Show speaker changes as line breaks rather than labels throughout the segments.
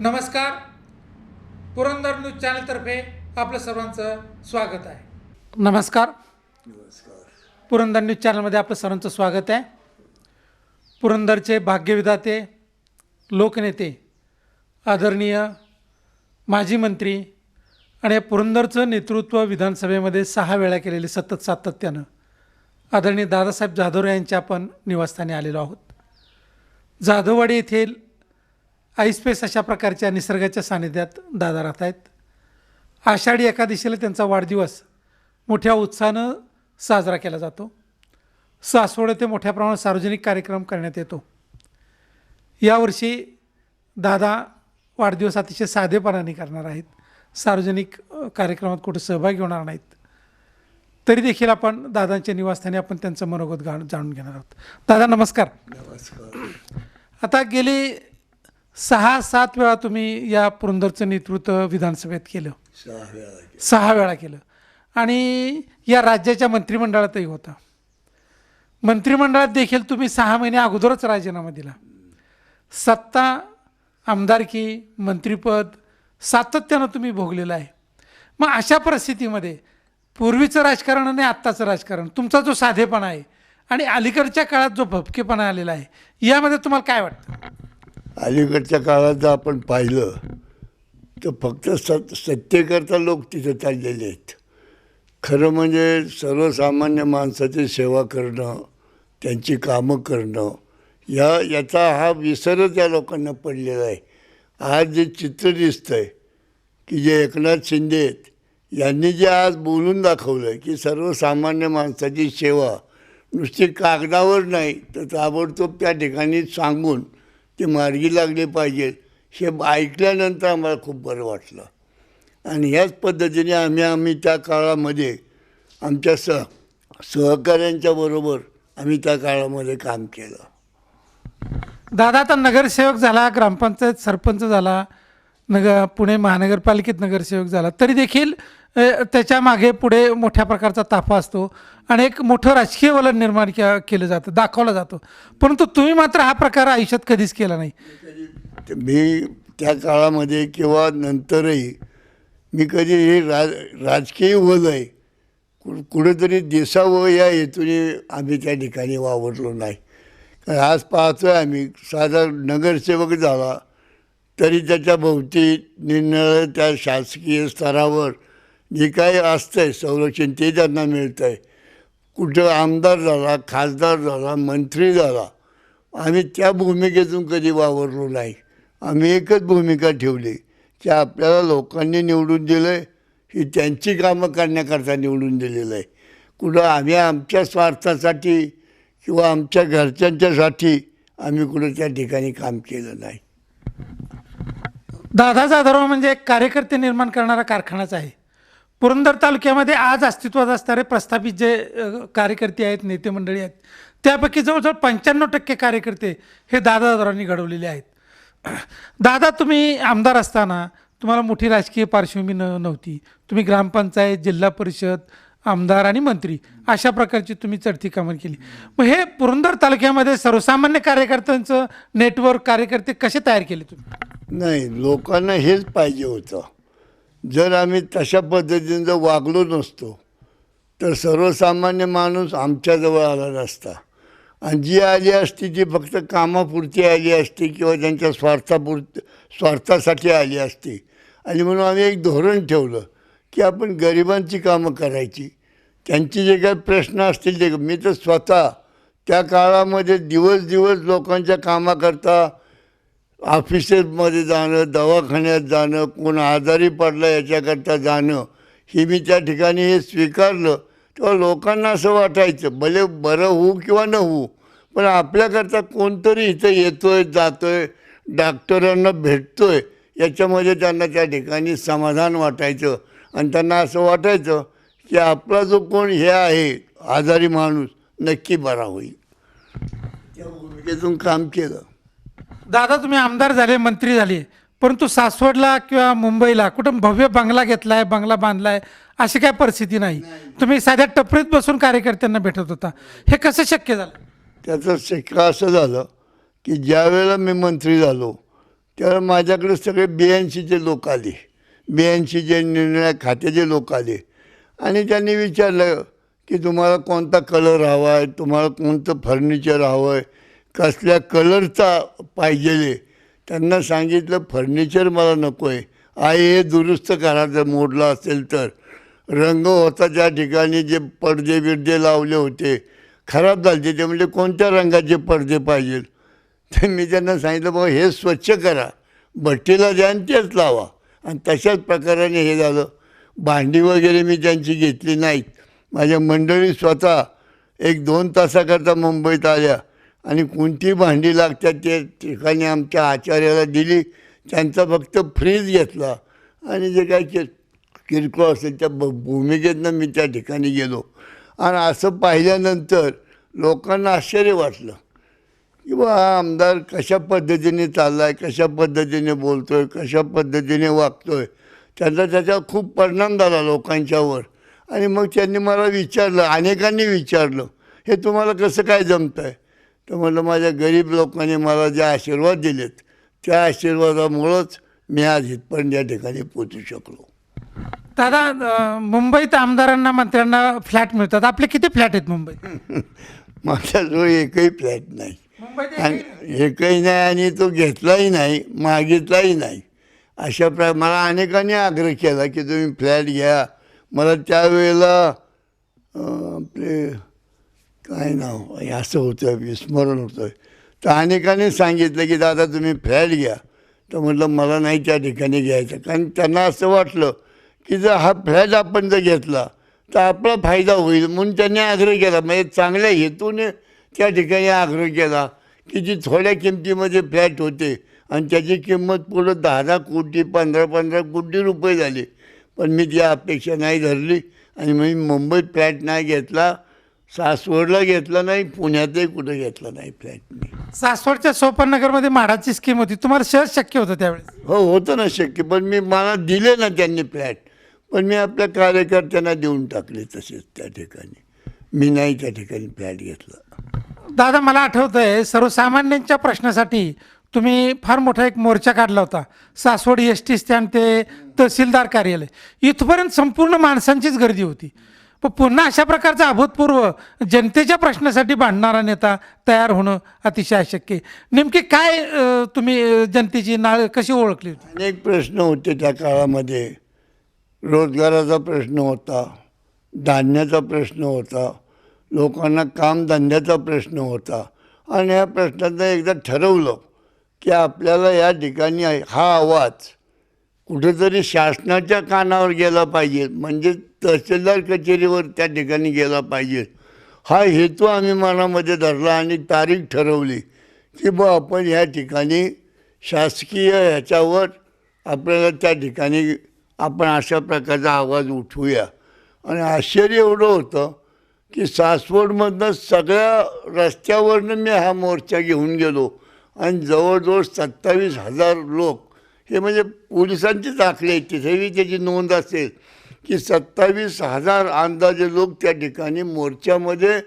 नमस्कार. पुरंदर न्यूज चॅनलतर्फे आपलं सर्वांचं स्वागत आहे. नमस्कार. पुरंदर न्यूज चॅनलमध्ये आपलं सर्वांचं स्वागत आहे. पुरंदरचे भाग्यविधाते लोकनेते आदरणीय माजी मंत्री आणि या पुरंदरचं नेतृत्व विधानसभेमध्ये सहा वेळा केलेले सतत सातत्यानं आदरणीय दादासाहेब जाधव यांच्या आपण निवासस्थानी आलेलो आहोत. जाधववाडी येथील आईस्पेस अशा प्रकारच्या निसर्गाच्या सानिध्यात दादा राहत आहेत. आषाढी एकादशीला त्यांचा वाढदिवस मोठ्या उत्साहानं साजरा केला जातो. सासवड येथे मोठ्या प्रमाणात सार्वजनिक कार्यक्रम करण्यात येतो. यावर्षी दादा वाढदिवस अतिशय साधेपणाने करणार आहेत. सार्वजनिक कार्यक्रमात कुठे सहभागी होणार नाहीत. तरी देखील आपण दादांच्या निवासस्थानी आपण त्यांचं मनोगत गा जाणून घेणार आहोत. दादा नमस्कार. आता गेली सहा सात वेळा तुम्ही या पुरंदरचं नेतृत्व विधानसभेत केलं.
सहा वेळा केलं.
सहा वेळा केलं. आणि या राज्याच्या मंत्रिमंडळातही होता. मंत्रिमंडळात देखील तुम्ही सहा महिने अगोदरच राजीनामा दिला. सत्ता आमदारकी मंत्रिपद सातत्यानं तुम्ही भोगलेलं आहे. मग अशा परिस्थितीमध्ये पूर्वीचं राजकारण आणि आत्ताचं राजकारण तुमचा जो साधेपणा आहे आणि अलीकडच्या काळात जो भपकेपणा आलेला आहे यामध्ये तुम्हाला काय वाटतं?
अलीकडच्या काळात जर आपण पाहिलं तर फक्त सत सत्तेकरता लोक तिथे चाललेले आहेत. खरं म्हणजे सर्वसामान्य माणसाची सेवा करणं त्यांची कामं करणं या याचा हा विसरच या लोकांना पडलेला आहे. आज जे चित्र दिसतं आहे की जे एकनाथ शिंदे आहेत यांनी जे आज बोलून दाखवलं आहे की सर्वसामान्य माणसाची सेवा नुसती कागदावर नाही तर ताबडतोब त्या ठिकाणी सांगून ते मार्गी लागले पाहिजेत हे ऐकल्यानंतर आम्हाला खूप बरं वाटलं. आणि ह्याच पद्धतीने आम्ही आम्ही त्या काळामध्ये आमच्या सह सहकाऱ्यांच्या बरोबर आम्ही त्या काळामध्ये काम केलं.
दादा आता नगरसेवक झाला ग्रामपंचायत सरपंच झाला नगर पुणे महानगरपालिकेत नगरसेवक झाला. तरी देखील त्याच्यामागे पुढे मोठ्या प्रकारचा ताफा असतो आणि एक मोठं राजकीय वलन निर्माण के केलं जातं दाखवलं जातं. परंतु तुम्ही मात्र हा प्रकार आयुष्यात कधीच केला नाही.
मी त्या काळामध्ये किंवा नंतरही मी कधी हे राज राजकीय वलय कु कुठेतरी दिसावं या हेतूने आम्ही त्या ठिकाणी वावरलो नाही. कारण आज पाहतोय आम्ही साधा नगरसेवक झाला तरी त्याच्या भोवती निर्णय त्या शासकीय स्तरावर जे काही असतंय संरक्षण ते त्यांना मिळतं आहे कुठं आमदार झाला खासदार झाला मंत्री झाला आम्ही त्या भूमिकेतून कधी वावरलो नाही. आम्ही एकच भूमिका ठेवली की आपल्याला लोकांनी निवडून दिलं आहे ही त्यांची कामं करण्याकरता निवडून दिलेलं आहे. कुठं आम्ही आमच्या स्वार्थासाठी किंवा आमच्या घरच्यांच्यासाठी आम्ही कुठं त्या ठिकाणी काम केलं नाही.
दादा जाधव म्हणजे एक कार्यकर्ते निर्माण करणारा कारखानाच आहे. पुरंदर तालुक्यामध्ये आज अस्तित्वात असणारे प्रस्थापित जे कार्यकर्ते आहेत नेते मंडळी आहेत त्यापैकी जवळजवळ पंच्याण्णव टक्के कार्यकर्ते हे दादा जाधवरांनी घडवलेले आहेत. दादा तुम्ही आमदार असताना तुम्हाला मोठी राजकीय पार्श्वभूमी न नव्हती. तुम्ही ग्रामपंचायत जिल्हा परिषद आमदार आणि मंत्री अशा प्रकारची तुम्ही चढती कामं केली. मग हे पुरंदर तालुक्यामध्ये सर्वसामान्य कार्यकर्त्यांचं नेटवर्क कार्यकर्ते कसे तयार केले तुम्ही?
नाही लोकांना हेच पाहिजे होतं. जर आम्ही तशा पद्धतीनं जर वागलो नसतो तर सर्वसामान्य माणूस आमच्याजवळ आला नसता. आणि जी आली असती ती फक्त कामापुरती आली असती किंवा त्यांच्या स्वार्थापुर स्वार्थासाठी आली असती. आणि म्हणून आम्ही एक धोरण ठेवलं की आपण गरिबांची कामं करायची. त्यांचे जे काही प्रश्न असतील ते मी तर स्वतः त्या काळामध्ये दिवस दिवस लोकांच्या कामाकरता ऑफिसेसमध्ये जाणं दवाखान्यात जाणं कोण आजारी पडला याच्याकरता जाणं हे मी त्या ठिकाणी हे स्वीकारलं. तेव्हा लोकांना असं वाटायचं भले बरं होऊ किंवा न होऊ पण आपल्याकरता कोणतरी इथं येतो आहे जातो आहे डॉक्टरांना भेटतो आहे याच्यामध्ये त्यांना त्या ठिकाणी समाधान वाटायचं. आणि त्यांना असं वाटायचं की आपला जो कोण हे आहे आजारी माणूस नक्की बरा होईल. त्या भूमिकेतून काम केलं.
दादा तुम्ही आमदार झाले मंत्री झाले परंतु सासवडला किंवा मुंबईला कुठं भव्य बंगला घेतलाय बंगला बांधलाय अशी काय परिस्थिती नाही. तुम्ही साध्या टपरीत बसून कार्यकर्त्यांना भेटत होता. हे कसं शक्य झालं?
त्याचं शक्य असं झालं की ज्यावेळेला मी मंत्री झालो त्यावेळेला माझ्याकडे सगळे बी एन सीचे लोक आले. बी एन सीचे निर्णय खात्याचे लोक आले. आणि त्यांनी विचारलं की तुम्हाला कोणता कलर हवा आहे तुम्हाला कोणतं फर्निचर हवं आहे कसल्या कलरचा पाहिजे त्यांना सांगितलं फर्निचर मला नको आहे आहे हे दुरुस्त करा जर मोडलं असेल तर. रंग होता त्या ठिकाणी जे पडदे बिडदे लावले होते. खराब झाले ते म्हणजे कोणत्या रंगाचे पडदे पाहिजे? तर मी त्यांना सांगितलं बाबा हे स्वच्छ करा. भट्टीला द्या आणि तेच लावा. आणि तशाच प्रकाराने हे झालं. भांडी वगैरे मी त्यांची घेतली नाहीत. माझ्या मंडळी स्वतः एक दोन तासाकरता मुंबईत आल्या. आणि कोणती भांडी लागतात ते ठिकाणी आमच्या आचार्याला दिली. त्यांचा फक्त फ्रीज घेतला. आणि जे काय कि किरकोळ असेल त्या भ भूमिकेतनं मी त्या ठिकाणी गेलो. आणि असं पाहिल्यानंतर लोकांना आश्चर्य वाटलं. की बा हा आमदार कशा पद्धतीने चालला आहे कशा पद्धतीने बोलतो आहे कशा पद्धतीने वागतो आहे त्याचा त्याचा खूप परिणाम झाला लोकांच्यावर. आणि मग त्यांनी मला विचारलं अनेकांनी विचारलं हे तुम्हाला कसं काय जमतं आहे तर म्हटलं माझ्या गरीब लोकांनी मला जे आशीर्वाद दिलेत त्या आशीर्वादामुळंच मी आज इथपर्यंत या ठिकाणी पोचू शकलो.
दादा मुंबईत आमदारांना मंत्र्यांना फ्लॅट मिळतात. आपले किती फ्लॅट आहेत मुंबईत?
माझ्याजवळ एकही फ्लॅट नाही. आणि एकही नाही? आणि तो घेतलाही नाही मागितलाही नाही. अशा प्र मला अनेकांनी आग्रह केला की तुम्ही फ्लॅट घ्या. मला त्यावेळेला आपले काय नाव? असं होतं विस्मरण होतं. तर अनेकांनी सांगितलं की दादा तुम्ही फ्लॅट घ्या. तर म्हटलं मला नाही त्या ठिकाणी घ्यायचं. कारण त्यांना असं वाटलं की जर हा फ्लॅट आपण जर घेतला तर आपला फायदा होईल. म्हणून त्यांनी आग्रह केला. म्हणजे चांगल्या हेतूने त्या ठिकाणी आग्रह केला की जी थोड्या किमतीमध्ये फ्लॅट होते आणि त्याची किंमत पुढं दहा दहा कोटी पंधरा पंधरा कोटी रुपये झाले. पण मी ती अपेक्षा नाही धरली आणि मी मुंबईत फ्लॅट नाही घेतला. सासवडला घेतला नाही पुण्यातही कुठं घेतला नाही फ्लॅट मी.
सासवडच्या सोपननगरमध्ये म्हाडाची स्कीम होती. तुम्हाला सहज शक्य होतं त्यावेळेस.
हो होतं ना शक्य. पण मी मला दिले ना त्यांनी फ्लॅट. पण मी आपल्या कार्यकर्त्यांना देऊन टाकले तसेच त्या ठिकाणी. मी नाही त्या ठिकाणी फ्लॅट घेतला.
दादा मला आठवतं आहे सर्वसामान्यांच्या प्रश्नासाठी तुम्ही फार मोठा एक मोर्चा काढला होता. सासवड एस टी स्टँड ते तहसीलदार कार्यालय. इथपर्यंत संपूर्ण माणसांचीच गर्दी होती. पुन्हा अशा प्रकारचा अभूतपूर्व जनतेच्या प्रश्नासाठी भांडणारा नेता तयार होणं अतिशय अशक्य नेमकी काय तुम्ही जनतेची नाळ कशी ओळखली?
अनेक प्रश्न होते त्या काळामध्ये. रोजगाराचा प्रश्न होता धान्याचा प्रश्न होता लोकांना कामधंद्याचा प्रश्न होता. आणि या प्रश्नाचं एकदा ठरवलं की आपल्याला या ठिकाणी हा आवाज कुठेतरी शासनाच्या कानावर गेला पाहिजे. म्हणजे तहसीलदार कचेरीवर त्या ठिकाणी गेला पाहिजे. हा हेतू आम्ही मनामध्ये धरला आणि तारीख ठरवली की बा आपण ह्या ठिकाणी शासकीय ह्याच्यावर आपल्याला त्या ठिकाणी आपण अशा प्रकारचा आवाज उठवूया. आणि आश्चर्य एवढं होतं की सासवडमधनं सगळ्या रस्त्यावरनं मी हा मोर्चा घेऊन गेलो. आणि जवळजवळ सत्तावीस हजार लोक हे म्हणजे पोलिसांचे दाखले आहेत. तिथेही त्याची नोंद असेल की सत्तावीस हजार अंदाजे लोक त्या ठिकाणी मोर्चामध्ये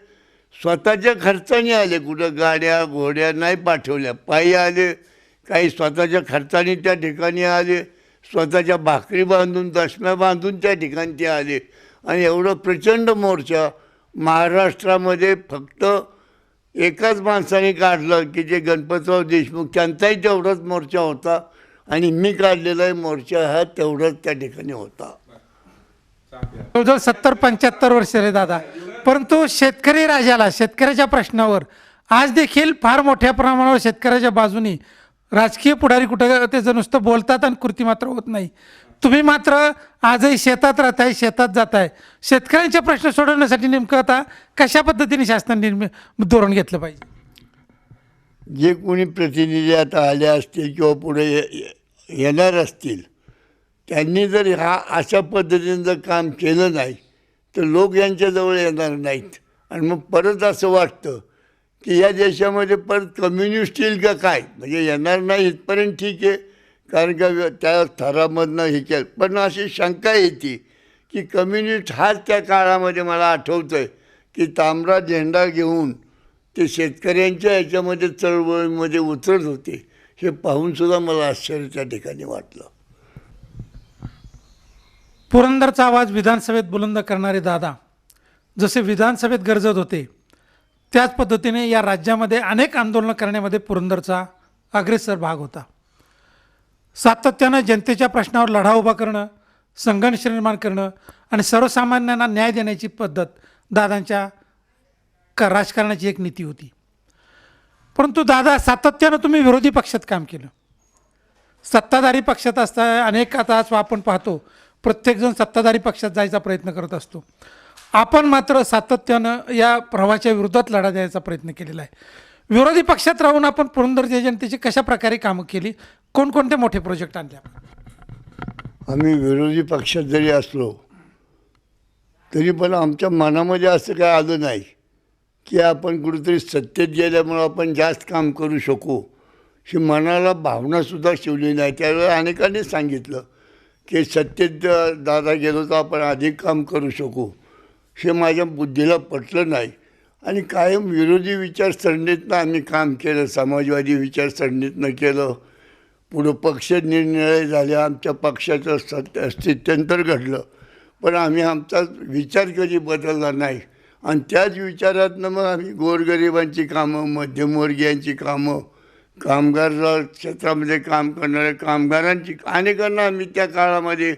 स्वतःच्या खर्चाने आले. कुठं गाड्या घोड्या नाही पाठवल्या. पायी आले. काही स्वतःच्या खर्चाने त्या ठिकाणी आले. स्वतःच्या भाकरी बांधून दशम्या बांधून त्या ठिकाणी ते आले. आणि एवढं प्रचंड मोर्चा महाराष्ट्रामध्ये फक्त एकाच माणसाने काढलं की जे गणपतराव देशमुख त्यांचाही तेवढाच मोर्चा होता. आणि मी काढलेला मोर्चा हा तेवढाच त्या ठिकाणी होता.
जवळजवळ सत्तर पंच्याहत्तर वर्ष रे दादा. परंतु शेतकरी राजाला शेतकऱ्याच्या प्रश्नावर आज देखील फार मोठ्या प्रमाणावर शेतकऱ्याच्या बाजूनी राजकीय पुढारी कुठं त्याचं नुसतं बोलतात आणि कृती मात्र होत नाही. तुम्ही मात्र आजही शेतात राहताय शेतात जाताय. शेतकऱ्यांचे प्रश्न सोडवण्यासाठी नेमकं आता कशा पद्धतीने शासनाने निर्मि- धोरण घेतलं पाहिजे?
जे कोणी प्रतिनिधी आता आले असतील किंवा पुढे येणार असतील. त्यांनी जर ह्या अशा पद्धतीनं जर काम केलं नाही तर लोक यांच्याजवळ येणार नाहीत. आणि मग परत असं वाटतं की या देशामध्ये परत कम्युनिस्ट येईल का काय? म्हणजे येणार नाही इथपर्यंत ठीक आहे कारण का त्या थरामधनं हे केलं. पण अशी शंका येते की कम्युनिस्ट हाच त्या काळामध्ये मला आठवतं आहे की तांबडा झेंडा घेऊन ते शेतकऱ्यांच्या ह्याच्यामध्ये चळवळीमध्ये उतरत होते. हे पाहूनसुद्धा मला आश्चर्य त्या ठिकाणी वाटलं.
पुरंदरचा आवाज विधानसभेत बुलंद करणारे दादा जसे विधानसभेत गरजत होते त्याच पद्धतीने या राज्यामध्ये अनेक आंदोलनं करण्यामध्ये पुरंदरचा अग्रेसर भाग होता. सातत्यानं जनतेच्या प्रश्नावर लढा उभा करणं संघर्ष निर्माण करणं आणि सर्वसामान्यांना न्याय देण्याची पद्धत दादांच्या का राजकारणाची एक नीती होती. परंतु दादा सातत्यानं तुम्ही विरोधी पक्षात काम केलं. सत्ताधारी पक्षात असता अनेक आता आज आपण पाहतो प्रत्येकजण सत्ताधारी पक्षात जायचा प्रयत्न करत असतो. आपण मात्र सातत्यानं या प्रवाहाच्या विरोधात लढा द्यायचा प्रयत्न केलेला आहे. विरोधी पक्षात राहून आपण पुरंदरच्या जनतेची कशा प्रकारे कामं केली? कोणकोणते मोठे प्रोजेक्ट आणले आपण?
आम्ही विरोधी पक्षात जरी असलो तरी पण आमच्या मनामध्ये असं काय आलं नाही. की आपण कुठेतरी सत्तेत गेल्यामुळं आपण जास्त काम करू शकू ही मनाला भावनासुद्धा शिवली नाही. त्यावेळेला अनेकांनी सांगितलं की सत्तेत दादा गेलो तर आपण अधिक काम करू शकू. हे माझ्या बुद्धीला पटलं नाही. आणि कायम विरोधी विचारसरणीतनं आम्ही काम केलं समाजवादी विचारसरणीतनं केलं. पुढं पक्ष निर्णय झाले आमच्या पक्षाचं सत्य स्थित्यंतर घडलं. पण आम्ही आमचा विचार कधी बदलला नाही. आणि त्याच विचारातनं मग आम्ही गोरगरिबांची कामं मध्यमवर्गीयांची कामं कामगार क्षेत्रामध्ये काम करणाऱ्या कामगारांची अनेकांना आम्ही त्या काळामध्ये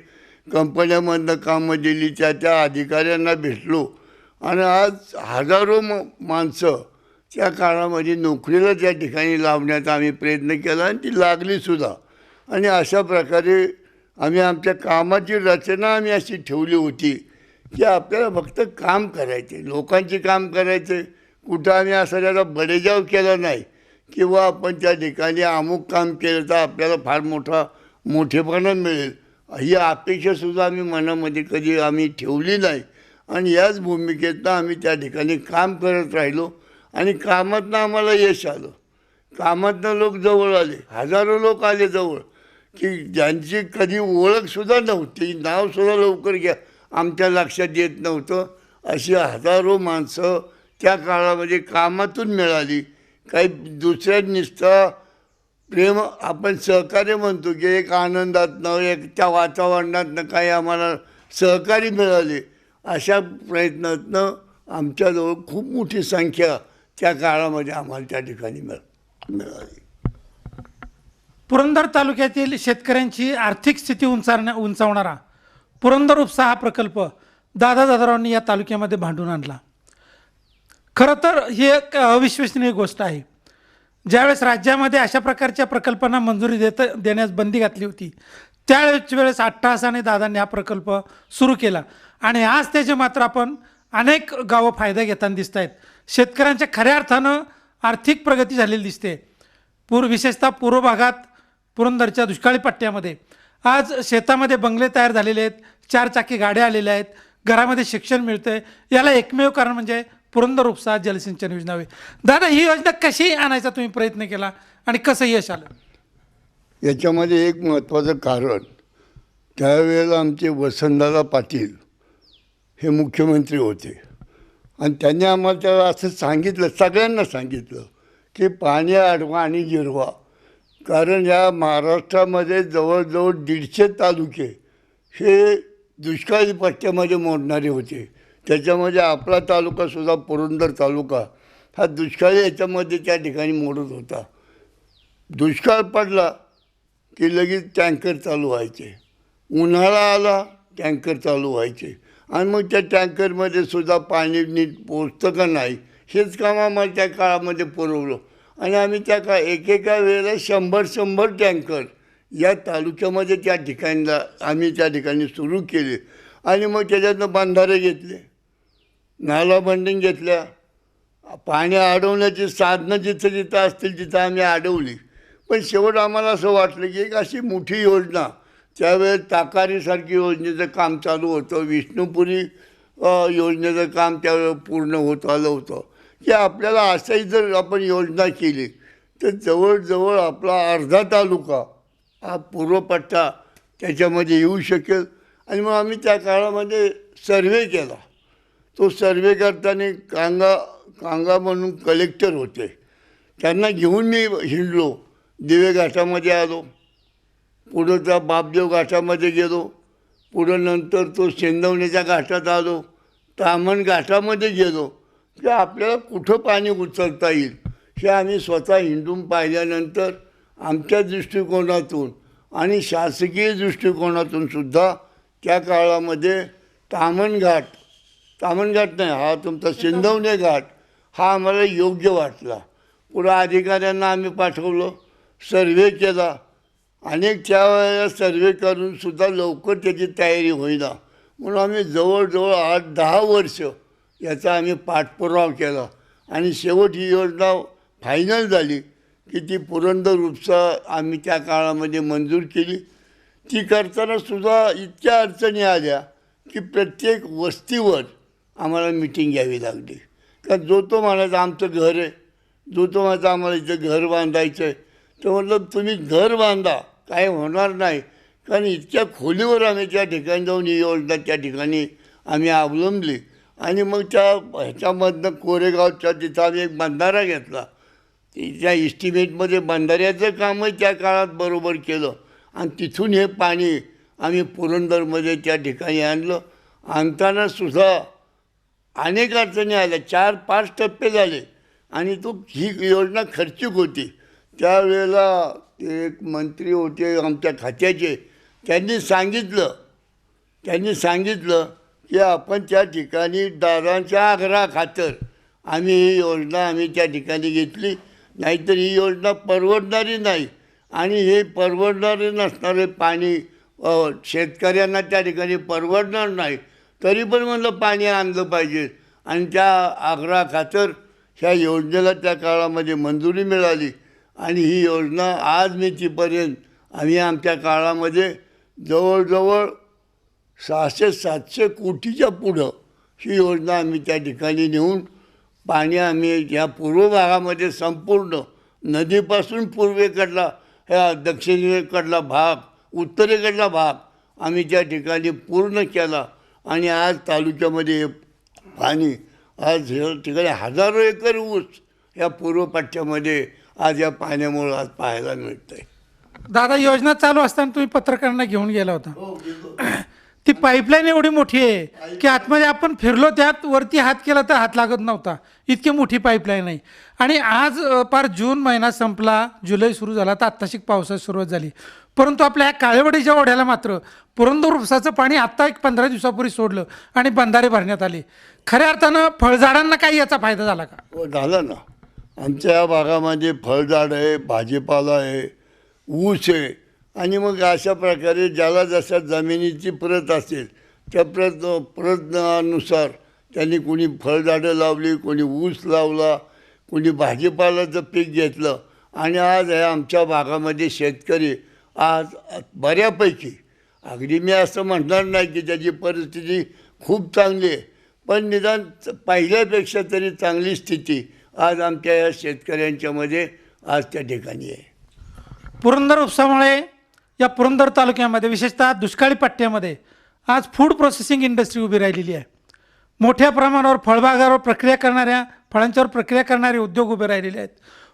कंपन्यामधनं कामं दिली त्या त्या अधिकाऱ्यांना भेटलो. आणि आज हजारो म माणसं त्या काळामध्ये नोकरीला त्या ठिकाणी लावण्याचा आम्ही प्रयत्न केला आणि ती लागलीसुद्धा आणि अशा प्रकारे आम्ही आमच्या कामाची रचना आम्ही अशी ठेवली होती. की आपल्याला फक्त काम करायचे लोकांचे काम करायचे कुठं आम्ही असं त्याचा बडेजाव केला नाही. किंवा आपण त्या ठिकाणी अमुक काम केलं तर आपल्याला फार मोठा मोठेपणा मिळेल. ही अपेक्षासुद्धा आम्ही मनामध्ये कधी आम्ही ठेवली नाही. आणि याच भूमिकेतनं आम्ही त्या ठिकाणी काम करत राहिलो. आणि कामातनं आम्हाला यश आलं. कामातनं लोक जवळ आले. हजारो लोक आले जवळ. की ज्यांची कधी ओळखसुद्धा नव्हती. नावसुद्धा लवकर घ्या. आमच्या लक्षात येत नव्हतं. अशी हजारो माणसं त्या काळामध्ये कामातून मिळाली. काही दुसऱ्या नुसतं प्रेम आपण सहकार्य म्हणतो की एक आनंदातनं एक त्या वातावरणातनं काही आम्हाला सहकारी मिळाले. अशा प्रयत्नातनं आमच्याजवळ खूप मोठी संख्या त्या काळामध्ये आम्हाला त्या ठिकाणी मिळ मिळाली.
पुरंदर तालुक्यातील शेतकऱ्यांची आर्थिक स्थिती उंचारण्या उंचावणारा. पुरंदर उपसा हा प्रकल्प दादा दादारावांनी या तालुक्यामध्ये भांडून आणला. खरं तर ही एक अविश्वसनीय गोष्ट आहे. ज्यावेळेस राज्यामध्ये अशा प्रकारच्या प्रकल्पांना मंजुरी देत देण्यास बंदी घातली होती त्यावेळेस वेळेस अट्टहासाने दादांनी हा प्रकल्प सुरू केला. आणि आज त्याचे मात्र आपण अनेक गावं फायदा घेताना दिसत आहेत शेतकऱ्यांच्या खऱ्या अर्थानं आर्थिक प्रगती झालेली दिसते. पूर विशेषतः पूर्व भागात पुरंदरच्या दुष्काळी पट्ट्यामध्ये. आज शेतामध्ये बंगले तयार झालेले आहेत. चारचाकी गाड्या आलेल्या आहेत. घरामध्ये शिक्षण मिळतंय. याला एकमेव कारण म्हणजे पुरंदर उपसा जलसिंचन योजना होय दादा ही योजना कशी आणायचा तुम्ही प्रयत्न केला आणि कसं यश आलं?
याच्यामध्ये एक महत्त्वाचं कारण त्यावेळेला आमचे वसंतदादा पाटील हे मुख्यमंत्री होते. आणि त्यांनी आम्हाला त्याला असं सांगितलं सगळ्यांना सांगितलं की पाणी अडवा आणि जिरवा. कारण या महाराष्ट्रामध्ये जवळजवळ दीडशे तालुके हे दुष्काळी पट्ट्यामध्ये मोडणारे होते. त्याच्यामध्ये आपला तालुकासुद्धा पुरंदर तालुका. हा दुष्काळी याच्यामध्ये त्या ठिकाणी मोडत होता. दुष्काळ पडला की लगेच टँकर चालू व्हायचे. उन्हाळा आला टँकर चालू व्हायचे. आणि मग त्या टँकरमध्ये सुद्धा पाणी नीट पोचतं का नाही हेच काम आम्हाला त्या काळामध्ये पुरवलं. आणि आम्ही त्या का एकेका वेळेला शंभर शंभर टँकर या तालुक्यामध्ये त्या ठिकाणला आम्ही त्या ठिकाणी सुरू केले. आणि मग त्याच्यातनं बांधारे घेतले. नाला बंडिंग घेतल्या. पाणी अडवण्याची साधनं जिथं जिथं असतील तिथं आम्ही अडवली. पण शेवट आम्हाला असं वाटलं की एक अशी मोठी योजना. त्यावेळेस ताकारीसारखी योजनेचं काम चालू होतं. विष्णुपुरी योजनेचं काम त्यावेळेस पूर्ण होत आलं होतं. की आपल्याला असंही जर आपण योजना केली तर जवळजवळ आपला अर्धा तालुका हा पूर्वपट्टा त्याच्यामध्ये येऊ शकेल. आणि मग आम्ही त्या काळामध्ये सर्वे केला. तो सर्वे करताना कांगा कांगा म्हणून कलेक्टर होते. त्यांना घेऊन मी हिंडलो. दिवे घाटामध्ये आलो. पुढं त्या बापदेव घाटामध्ये गेलो. पुढं नंतर तो शेंदवण्याच्या घाटात आलो. तामण घाटामध्ये गेलो. की आपल्याला कुठं पाणी उचलता येईल? हे आम्ही स्वतः हिंडून पाहिल्यानंतर आमच्या दृष्टिकोनातून आणि शासकीय दृष्टिकोनातून सुद्धा त्या काळामध्ये तामण घाट तामण घाट नाही हा तुमचा सिंधवणे घाट हा आम्हाला योग्य वाटला. पुढं अधिकाऱ्यांना आम्ही पाठवलं सर्वे केला. अनेक त्यावेळेला सर्वे करून सुद्धा लवकर त्याची तयारी होईना. म्हणून आम्ही जवळजवळ आठ दहा वर्ष याचा आम्ही पाठपुरावा केला. आणि शेवट ही योजना फायनल झाली. की ती पुरंदर उपसा आम्ही त्या काळामध्ये मंजूर केली. ती करताना सुद्धा इतक्या अडचणी आल्या की प्रत्येक वस्तीवर आम्हाला मिटिंग घ्यावी लागली. कारण जो तो म्हणायचा आमचं घर आहे. जो तो म्हणायचा आम्हाला इथं घर बांधायचं आहे. तर म्हटलं तुम्ही घर बांधा काय होणार नाही. कारण इतक्या खोलीवर आम्ही त्या ठिकाणी जाऊन ही योजना त्या ठिकाणी आम्ही अवलंबली. आणि मग त्या ह्याच्यामधनं कोरेगावच्या तिथं आम्ही एक बंधारा घेतला. त्या इस्टिमेटमध्ये बंधाऱ्याचं कामही त्या काळात बरोबर केलं. आणि तिथून हे पाणी आम्ही पुरंदरमध्ये त्या ठिकाणी आणलं. आणताना सुद्धा अनेक अडचणी आल्या. चार पाच टप्पे झाले. आणि तो ही योजना खर्चिक होती. त्यावेळेला एक मंत्री होते आमच्या खात्याचे. त्यांनी सांगितलं त्यांनी सांगितलं की आपण त्या ठिकाणी दारांच्या आग्रहा खातर आम्ही ही योजना आम्ही त्या ठिकाणी घेतली. नाहीतर ही योजना परवडणारी नाही. आणि हे परवडणारे नसणारे पाणी शेतकऱ्यांना त्या ठिकाणी परवडणार नाही. तरी पण म्हणलं पाणी आणलं पाहिजे. आणि त्या आग्रहा खातर ह्या योजनेला त्या काळामध्ये मंजुरी मिळाली. आणि ही योजना आज मितीपर्यंत आम्ही आमच्या काळामध्ये जवळजवळ सहाशे सातशे कोटीच्या पुढं ही योजना आम्ही त्या ठिकाणी नेऊन पाणी आम्ही या पूर्व भागामध्ये संपूर्ण नदीपासून पूर्वेकडला ह्या दक्षिणेकडला भाग उत्तरेकडला भाग आम्ही त्या ठिकाणी पूर्ण केला आणि आज तालुक्यामध्ये हे पाणी आज हे ठिकाणी हजारो एकर ऊस या पूर्व पट्ट्यामध्ये आज या पाण्यामुळं आज पाहायला मिळतं आहे
दादा योजना चालू असताना तुम्ही पत्रकारांना घेऊन गेला होता. ती पाईपलाईन एवढी मोठी आहे की आतमध्ये आपण फिरलो त्यात वरती हात केला तर हात लागत नव्हता. इतकी मोठी पाईपलाईन आहे. आणि आज पार जून महिना संपला जुलै सुरू झाला तर आत्ताशी पावसाची सुरुवात झाली. परंतु आपल्या ह्या काळेवाडीच्या ओढ्याला मात्र पुरंदर उपसाचं पाणी आत्ता एक पंधरा दिवसापूर्वी सोडलं आणि बंधारे भरण्यात आले. खऱ्या अर्थानं फळझाडांना काही याचा फायदा झाला का?
हो झालं ना. आमच्या भागामध्ये फळझाड आहे भाजीपाला आहे ऊस आहे. आणि मग अशा प्रकारे ज्याला जशा जमिनीची प्रत असेल त्या प्रत प्रतनुसार त्यांनी कोणी फळझाडं लावली कोणी ऊस लावला कोणी भाजीपालाचं पीक घेतलं. आणि आज ह्या आमच्या भागामध्ये शेतकरी आज बऱ्यापैकी अगदी मी असं म्हणणार नाही की त्याची परिस्थिती खूप चांगली आहे पण निदान पहिल्यापेक्षा तरी चांगली स्थिती आज आमच्या या शेतकऱ्यांच्यामध्ये आज त्या ठिकाणी आहे.
पुरंदर उपसामुळे या पुरंदर तालुक्यामध्ये विशेषतः दुष्काळी पट्ट्यामध्ये आज फूड प्रोसेसिंग इंडस्ट्री उभी राहिलेली आहे. मोठ्या प्रमाणावर फळबागावर प्रक्रिया करणाऱ्या फळांच्यावर प्रक्रिया करणारे उद्योग उभे राहिलेले आहेत.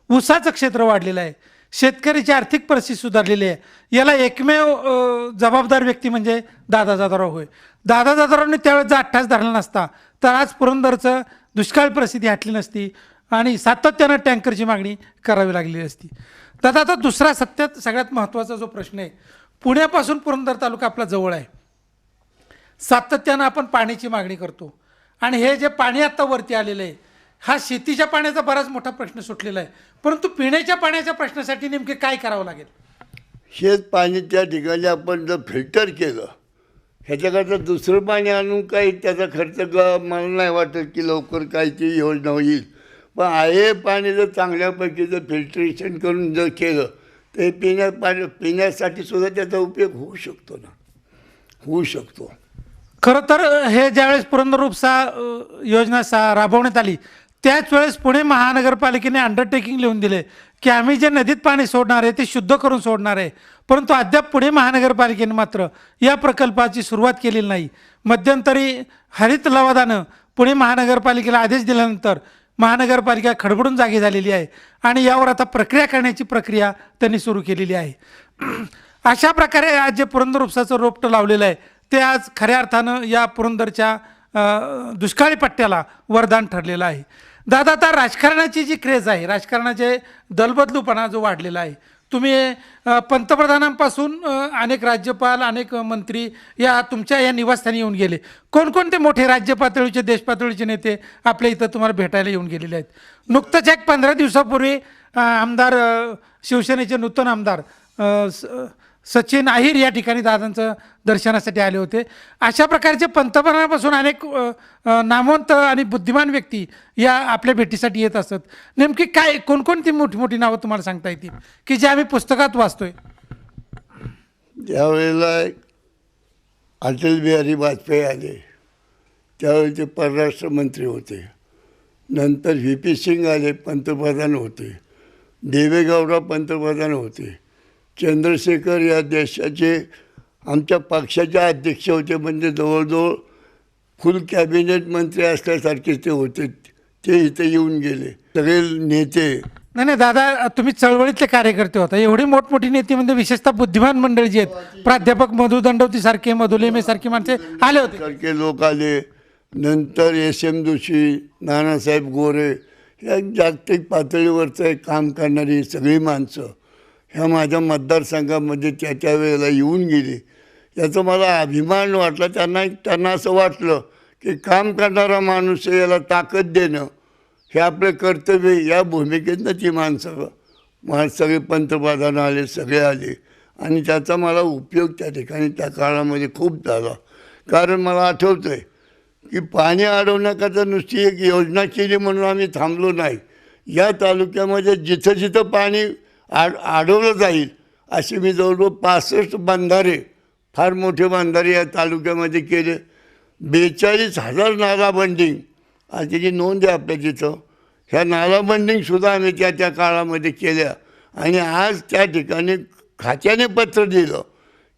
ऊसाचं क्षेत्र वाढलेलं आहे. शेतकऱ्याची आर्थिक परिस्थिती सुधारलेली आहे. याला एकमेव जबाबदार व्यक्ती म्हणजे दादा जाधवराव होय. दादा जाधवरावने त्यावेळेस जर अठ्ठास धरला नसता तर आज पुरंदरचं दुष्काळ परिस्थिती हटली नसती आणि सातत्यानं टँकरची मागणी करावी लागलेली असती. दादा आता दुसरा सत्यात सगळ्यात महत्त्वाचा जो प्रश्न आहे पुण्यापासून पुरंदर तालुका आपला जवळ आहे. सातत्यानं आपण पाण्याची मागणी करतो. आणि हे जे पाणी आत्ता वरती आलेलं आहे हा शेतीच्या पाण्याचा बराच मोठा प्रश्न सुटलेला आहे. परंतु पिण्याच्या पाण्याच्या प्रश्नासाठी नेमके काय करावं लागेल?
शेत पाणी त्या ठिकाणी आपण जर फिल्टर केलं ह्याच्याकरता दुसरं पाणी आणून काही त्याचा खर्च ग मला नाही वाटत की लवकर काही ती योजना होईल. पण आहे पाणी जर चांगल्यापैकी जर फिल्ट्रेशन करून जर केलं तर हे पिण्या पाणी पिण्यासाठी सुद्धा त्याचा उपयोग होऊ शकतो ना. होऊ शकतो.
खरं तर हे ज्यावेळेस पुरंदर उपसा योजना सा राबवण्यात आली त्याच वेळेस पुणे महानगरपालिकेने अंडरटेकिंग लिहून दिले की आम्ही जे नदीत पाणी सोडणार आहे ते शुद्ध करून सोडणार आहे. परंतु अद्याप पुणे महानगरपालिकेने मात्र या प्रकल्पाची सुरुवात केलेली नाही. मध्यंतरी हरित लवादानं पुणे महानगरपालिकेला आदेश दिल्यानंतर महानगरपालिका खडबडून जागी झालेली आहे आणि यावर आता प्रक्रिया करण्याची प्रक्रिया त्यांनी सुरू केलेली आहे. अशा प्रकारे आज जे पुरंदर उपसाचं रोपटं लावलेलं आहे ते आज खऱ्या अर्थानं या पुरंदरच्या दुष्काळी पट्ट्याला वरदान ठरलेलं आहे. दादा आता राजकारणाची जी क्रेज आहे राजकारणाचे दलबदलूपणा जो वाढलेला आहे तुम्ही पंतप्रधानांपासून अनेक राज्यपाल अनेक मंत्री या तुमच्या या निवासस्थानी येऊन गेले. कोणकोणते मोठे राज्य पातळीचे देश पातळीचे नेते आपल्या इथं तुम्हाला भेटायला येऊन गेलेले आहेत? नुकतंच एक पंधरा दिवसापूर्वी आमदार शिवसेनेचे नूतन आमदार स- सचिन अहिर या ठिकाणी दादांचं दर्शनासाठी आले होते. अशा प्रकारचे पंतप्रधानापासून अनेक नामवंत आणि बुद्धिमान व्यक्ती या आपल्या भेटीसाठी येत असतात नेमकी काय कोणकोणती मोठी मोठी नावं तुम्हाला सांगता येतील? की जे आम्ही पुस्तकात वाचतोय?
ज्यावेळेला अटल बिहारी वाजपेयी आले त्यावेळी ते परराष्ट्र मंत्री होते. नंतर व्ही पी सिंग आले पंतप्रधान होते. देवेगौडा पंतप्रधान होते. चंद्रशेखर या देशाचे आमच्या पक्षाचे अध्यक्ष होते म्हणजे जवळजवळ फुल कॅबिनेट मंत्री असल्यासारखे ते होते. ते इथे येऊन गेले. सगळे नेते.
नाही नाही दादा तुम्ही चळवळीतले कार्यकर्ते होता. एवढी मोठमोठी नेते म्हणजे विशेषतः बुद्धिमान मंडळी जी आहेत प्राध्यापक मधु दंडवती सारखे मधुलेमे सारखे माणसे आले होते.
सारखे लोक आले. नंतर एस एम जोशी नानासाहेब गोरे या जागतिक पातळीवरचं काम करणारी सगळी माणसं. ह्या माझ्या मतदारसंघामध्ये म्हणजे त्या त्या वेळेला येऊन गेले. याचा मला अभिमान वाटला. त्यांना त्यांना असं वाटलं की काम करणारा माणूस याला ताकद देणं हे आपलं कर्तव्य या भूमिकेतनं ती माणसं मला सगळे पंतप्रधान आले सगळे आले. आणि त्याचा मला उपयोग त्या ठिकाणी त्या काळामध्ये खूप झाला. कारण मला आठवतं आहे की पाणी अडवण्याकरता नुसती एक योजना केली म्हणून आम्ही थांबलो नाही. या तालुक्यामध्ये जिथं जिथं पाणी आड अडवलं जाईल. अशी मी जवळजवळ पासष्ट बंधारे फार मोठे बंधारे या तालुक्यामध्ये केले. बेचाळीस हजार नालाबंडिंग आज त्याची नोंद आहे आपल्या तिथं ह्या नालाबंडिंगसुद्धा आम्ही त्या त्या काळामध्ये केल्या. आणि आज त्या ठिकाणी खात्याने पत्र दिलं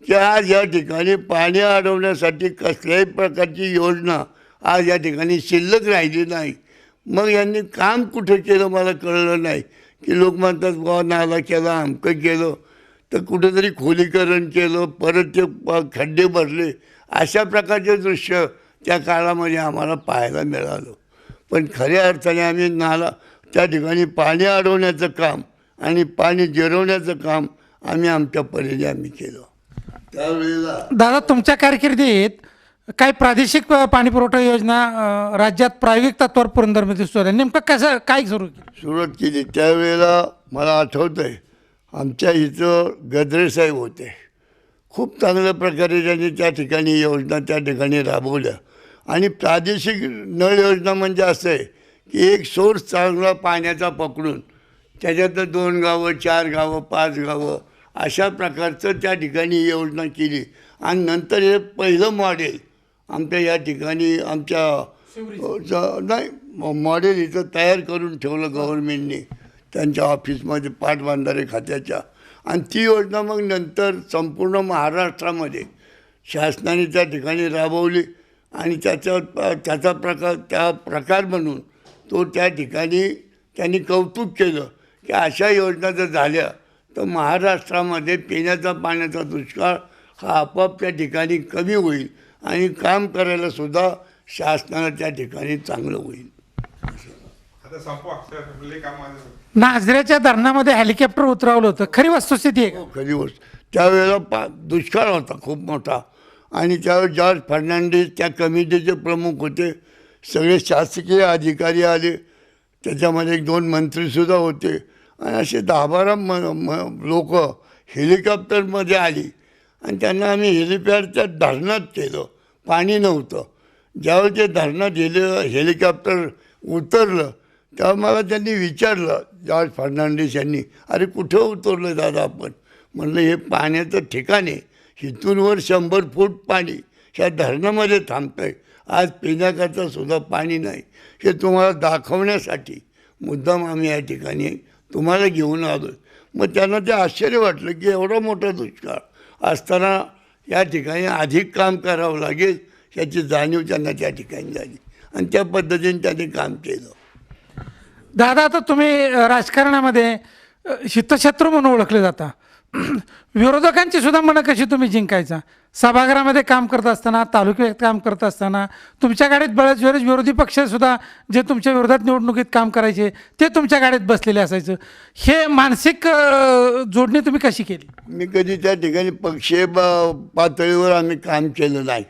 की आज या ठिकाणी पाणी अडवण्यासाठी कसल्याही प्रकारची योजना आज या ठिकाणी शिल्लक राहिली नाही. मग यांनी काम कुठं केलं मला कळलं नाही. की लोक म्हणतात बुवा नाला केला अमकं केलं. तर कुठेतरी खोलीकरण केलं परत ते प- खड्डे भरले. अशा प्रकारचे दृश्य त्या काळामध्ये आम्हाला पाहायला मिळालं. पण खऱ्या अर्थाने आम्ही नाला त्या ठिकाणी पाणी अडवण्याचं काम आणि पाणी जिरवण्याचं काम आम्ही आमच्या परीने आम्ही केलं. त्यावेळेला
दादा तुमच्या कारकिर्दीत काही प्रादेशिक पाणी पाणीपुरवठा योजना राज्यात प्रायोगिक तत्वावर पुरंदरमध्ये सुरू आहे नेमकं कसं काय सुरू केलं?
सुरुवात केली. त्यावेळेला मला आठवतं आहे आमच्या इथं गद्रे साहेब होते. खूप चांगल्या प्रकारे त्यांनी त्या ठिकाणी योजना त्या ठिकाणी राबवल्या. आणि प्रादेशिक नळ योजना म्हणजे असं आहे की एक सोर्स चांगला पाण्याचा पकडून त्याच्यातलं दोन गावं चार गावं पाच गावं अशा प्रकारचं त्या ठिकाणी योजना केली. आणि नंतर हे पहिलं मॉडेल आमच्या या ठिकाणी आमच्या नाही मॉडेल इथं तयार करून ठेवलं गव्हर्नमेंटने त्यांच्या ऑफिसमध्ये पाटबंधारे खात्याच्या. आणि ती योजना मग नंतर संपूर्ण महाराष्ट्रामध्ये शासनाने त्या ठिकाणी राबवली. आणि त्याचा त्याचा प्रकार त्या प्रकार म्हणून तो त्या ठिकाणी त्यांनी कौतुक केलं की अशा योजना जर झाल्या तर महाराष्ट्रामध्ये पिण्याचा पाण्याचा दुष्काळ हा आपोआप त्या ठिकाणी कमी होईल. आणि काम करायला सुद्धा शासनाला त्या ठिकाणी चांगलं होईल.
नाझऱ्याच्या धरणामध्ये हेलिकॉप्टर उतरवलं होतं. खरी वस्तुस्थिती आहे का?
खरी गोष्ट त्यावेळेला पा दुष्काळ होता खूप मोठा. आणि त्यावेळेस जॉर्ज फर्नांडिस त्या कमिटीचे प्रमुख होते. सगळे शासकीय अधिकारी आले. त्याच्यामध्ये एक दोन मंत्रीसुद्धा होते. आणि असे दहा बारा म म लोक हेलिकॉप्टरमध्ये आली. आणि त्यांना आम्ही हेलिपॅडच्या धरणात केलो. पाणी नव्हतं. ज्यावेळी ते धरणात हेलि हेलिकॉप्टर उतरलं तेव्हा मला त्यांनी विचारलं जॉर्ज फर्नांडिस यांनी अरे कुठं उतरलं दादा आपण? म्हणलं हे पाण्याचं ठिकाण आहे. हिथूनवर शंभर फूट पाणी ह्या धरणामध्ये थांबतं आहे आज पिण्याकरता सुद्धा पाणी नाही. हे तुम्हाला दाखवण्यासाठी मुद्दाम आम्ही या ठिकाणी तुम्हाला घेऊन आलो मग त्यांना ते आश्चर्य वाटलं की एवढा मोठा दुष्काळ. असताना या ठिकाणी अधिक काम करावं लागेल याची जाणीव त्यांना त्या ठिकाणी झाली. आणि त्या पद्धतीने त्यांनी काम केलं.
दादा आता तुम्ही राजकारणामध्ये अ, हितशत्रू म्हणून ओळखले जाता. विरोधकांची सुद्धा मनं कशी तुम्ही जिंकायचा? सभागृहामध्ये काम करत असताना तालुक्यात काम करत असताना तुमच्या गाडीत बऱ्याच वेळेस विरोधी पक्षसुद्धा जे तुमच्या विरोधात निवडणुकीत काम करायचे ते तुमच्या गाडीत बसलेले असायचं. हे मानसिक जोडणी तुम्ही कशी केली?
मी कधी त्या ठिकाणी पक्ष ब- पातळीवर आम्ही काम केलं नाही.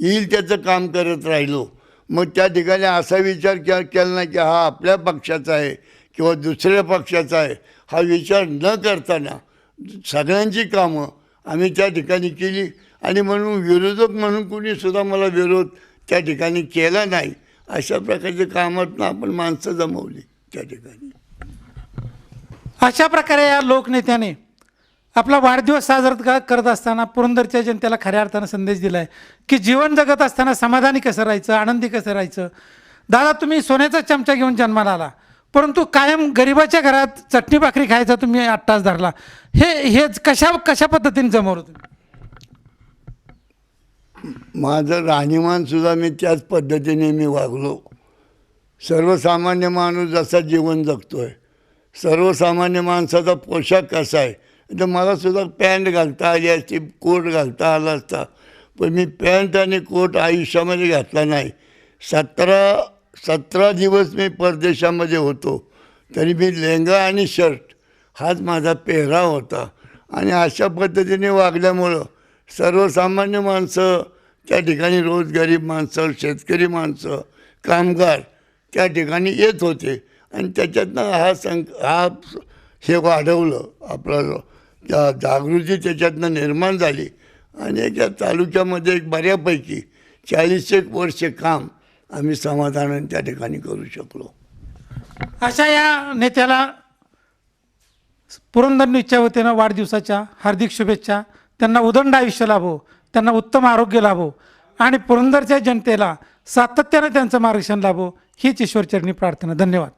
येईल त्याचं काम करत राहिलो. मग त्या ठिकाणी असा विचार के केला नाही की हा आपल्या पक्षाचा आहे किंवा दुसऱ्या पक्षाचा आहे. हा विचार न करताना सगळ्यांची कामं. आम्ही त्या ठिकाणी केली. आणि म्हणून विरोधक म्हणून कुणीसुद्धा मला विरोध त्या ठिकाणी केला नाही. अशा प्रकारच्या कामातनं आपण माणसं जमवली त्या ठिकाणी.
अशा प्रकारे या लोकनेत्याने आपला वाढदिवस साजरा करत असताना पुरंदरच्या जनतेला खऱ्या अर्थानं संदेश दिला आहे की जीवन जगत असताना समाधानी कसं राहायचं आनंदी कसं राहायचं? दादा तुम्ही सोन्याचा चमचा घेऊन जन्माला आला. परंतु कायम गरिबाच्या घरात चटणी भाकरी खायचा तुम्ही आत्ताच धरला. हे हेच कशा कशा पद्धतीने जमवलं तुम्ही?
माझं राहणीमानसुद्धा मी त्याच पद्धतीने मी वागलो. सर्वसामान्य माणूस जसा जीवन जगतो आहे सर्वसामान्य माणसाचा पोशाख कसा आहे तर मला सुद्धा पॅन्ट घालता आली असती कोट घालता आला असता. पण मी पॅन्ट आणि कोट आयुष्यामध्ये घातला नाही. सतरा सतरा दिवस मी परदेशामध्ये होतो. तरी मी लेंगा आणि शर्ट हाच माझा पेहराव होता. आणि अशा पद्धतीने वागल्यामुळं सर्वसामान्य माणसं त्या ठिकाणी रोज गरीब माणसं शेतकरी माणसं कामगार त्या ठिकाणी येत होते. आणि त्याच्यातनं हा सं हा हे वाढवलं. आपलं त्या जागृती त्याच्यातनं निर्माण झाली. आणि एका तालुक्यामध्ये एक बऱ्यापैकी चाळीस एक वर्ष काम आम्ही समाधान त्या ठिकाणी करू शकलो.
अशा या नेत्याला पुरंदर न्यूजच्या वतीनं वाढदिवसाच्या हार्दिक शुभेच्छा. त्यांना उदंड आयुष्य लाभो त्यांना उत्तम आरोग्य लाभो. आणि पुरंदरच्या जनतेला सातत्यानं त्यांचं मार्गदर्शन लाभो हीच ईश्वरचरणी प्रार्थना. धन्यवाद.